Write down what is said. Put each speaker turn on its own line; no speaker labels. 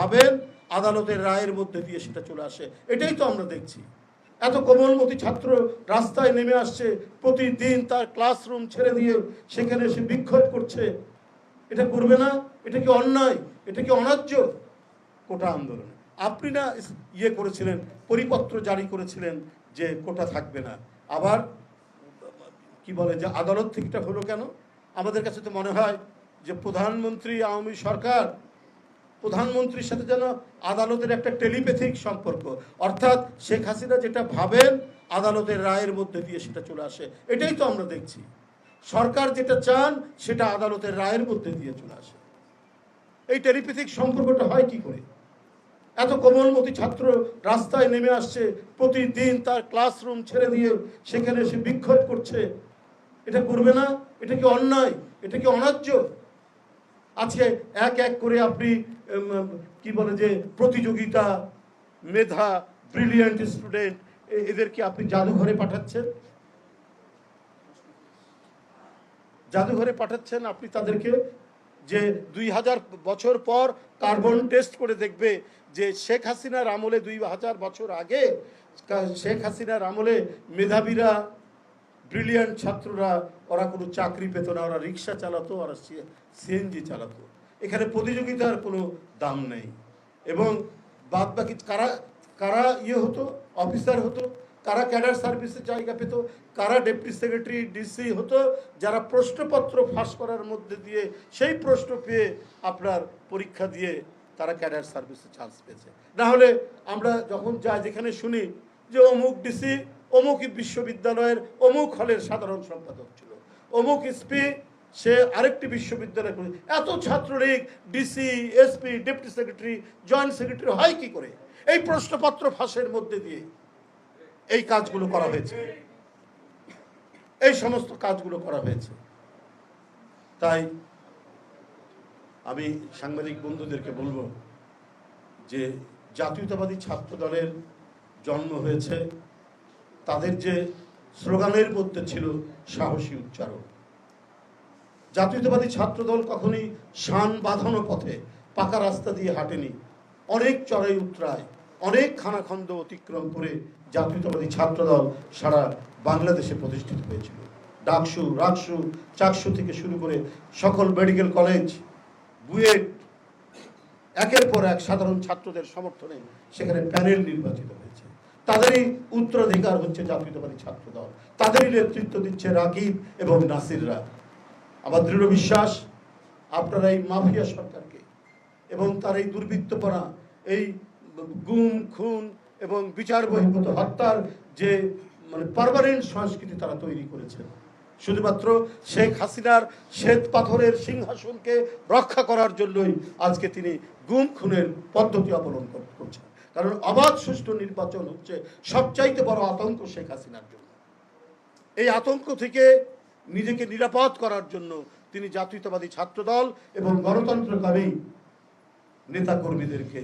ভাবেন, আদালতের রায়ের মধ্যে দিয়ে সেটা চলে আসে। এটাই তো আমরা দেখছি। এত কোমলমতি ছাত্র রাস্তায় নেমে আসছে, প্রতিদিন তার ক্লাসরুম ছেড়ে দিয়ে সেখানে সে বিক্ষোভ করছে। এটা করবে না, এটা কি অন্যায়, এটা কি অন্যায্য কোটা আন্দোলন। আপনি না ইয়ে করেছিলেন, পরিপত্র জারি করেছিলেন যে কোটা থাকবে না। আবার কি বলে যে আদালত থেকে হলো কেন? আমাদের কাছে তো মনে হয় যে প্রধানমন্ত্রী, আওয়ামী সরকার প্রধানমন্ত্রীর সাথে যেন আদালতের একটা টেলিপ্যাথিক সম্পর্ক। অর্থাৎ শেখ হাসিনা যেটা ভাবেন, আদালতের রায়ের মধ্যে দিয়ে সেটা চলে আসে। এটাই তো আমরা দেখছি। সরকার যেটা চান, সেটা আদালতের রায়ের মধ্যে দিয়ে চলে আসে। এই টেলিপ্যাথিক সম্পর্কটা হয় কি করে? এত কোমলমতি ছাত্র রাস্তায় নেমে আসছে, প্রতিদিন তার ক্লাসরুম ছেড়ে দিয়ে সেখানে সে বিক্ষোভ করছে। এটা করবে না? এটা কি অন্যায়? এটা কি অন্যায্য? আজকে এক এক করে আপনি কি বলে যে, প্রতিযোগিতা, মেধা ব্রিলিয়ান্ট স্টুডেন্ট এদেরকে আপনি জাদুঘরে পাঠাচ্ছেন? জাদুঘরে পাঠাচ্ছেন আপনি তাদেরকে যে দুই হাজার বছর পর কার্বন টেস্ট করে দেখবে যে শেখ হাসিনার আমলে দুই হাজার বছর আগে শেখ হাসিনার আমলে মেধাবীরা ব্রিলিয়ান্ট ছাত্ররা, ওরা কোনো চাকরি পেত না, ওরা রিক্সা চালাতো, ওরা সিএনজি চালাতো। এখানে প্রতিযোগিতার কোনো দাম নেই। এবং বাদ বাকি কারা কারা ইয়ে হতো, অফিসার হতো, কারা ক্যাডার সার্ভিসের জায়গা পেত, কারা ডেপুটি সেক্রেটারি, ডিসি হতো, যারা প্রশ্নপত্র ফাঁস করার মধ্যে দিয়ে সেই প্রশ্ন পেয়ে আপনার পরীক্ষা দিয়ে তারা ক্যাডার সার্ভিসে চান্স পেয়েছে। না হলে আমরা যখন যাই যেখানে শুনি যে অমুক ডিসি অমুক বিশ্ববিদ্যালয়ের অমুক হলের সাধারণ সম্পাদক ছিল। অমুক এসপি, সে আরেকটি বিশ্ববিদ্যালয় এত Chhatra League DC SP deputy secretary joint secretary হয় কি করে? এই প্রশ্নপত্র ফাঁসের মধ্যে দিয়ে এই কাজগুলো করা হয়েছে। এই সমস্ত কাজগুলো করা হয়েছে। তাই আমি সাংবাদিক বন্ধুদেরকে বলব যে জাতীয়তাবাদী ছাত্র দলের জন্ম হয়েছে তাদের যে স্লোগানের মধ্যে ছিল সাহসী উচ্চারণ। জাতীয়তাবাদী ছাত্রদল কখনই শান বাঁধানো পথে পাকা রাস্তা দিয়ে হাঁটেনি। অনেক চড়াই উতরায়, অনেক খানাখন্দ অতিক্রম করে জাতীয়তাবাদী ছাত্রদল সারা বাংলাদেশে প্রতিষ্ঠিত হয়েছিল। ডাকসু, রাকসু, চাকসু থেকে শুরু করে সকল মেডিকেল কলেজ, বুয়েট, একের পর এক সাধারণ ছাত্রদের সমর্থনে সেখানে প্যানেল নির্বাচিত হয়েছে। তাদেরই উত্তরাধিকার হচ্ছে জাতীয়তাবাদী ছাত্র দল তাদেরই নেতৃত্ব দিচ্ছে রাকিব এবং নাসিররা। আমার দৃঢ় বিশ্বাস, আপনারা এই মাফিয়া সরকারকে এবং তার এই দুর্বৃত্তপনা, এই গুম, খুন এবং বিচার বহির্ভূত হত্যার যে মানে পারমানেন্ট সংস্কৃতি তারা তৈরি করেছে শুধুমাত্র শেখ হাসিনার শ্বেত পাথরের সিংহাসনকে রক্ষা করার জন্যই আজকে তিনি গুম, খুনের পদ্ধতি অবলম্বন করছেন। কারণ অবাধ সুষ্ঠু নির্বাচন হচ্ছে সবচাইতে বড় আতঙ্ক শেখ হাসিনার জন্য। এই আতঙ্ক থেকে নিজেকে নিরাপদ করার জন্য তিনি জাতীয়তাবাদী ছাত্রদল এবং গণতন্ত্রকামী নেতাকর্মীদেরকে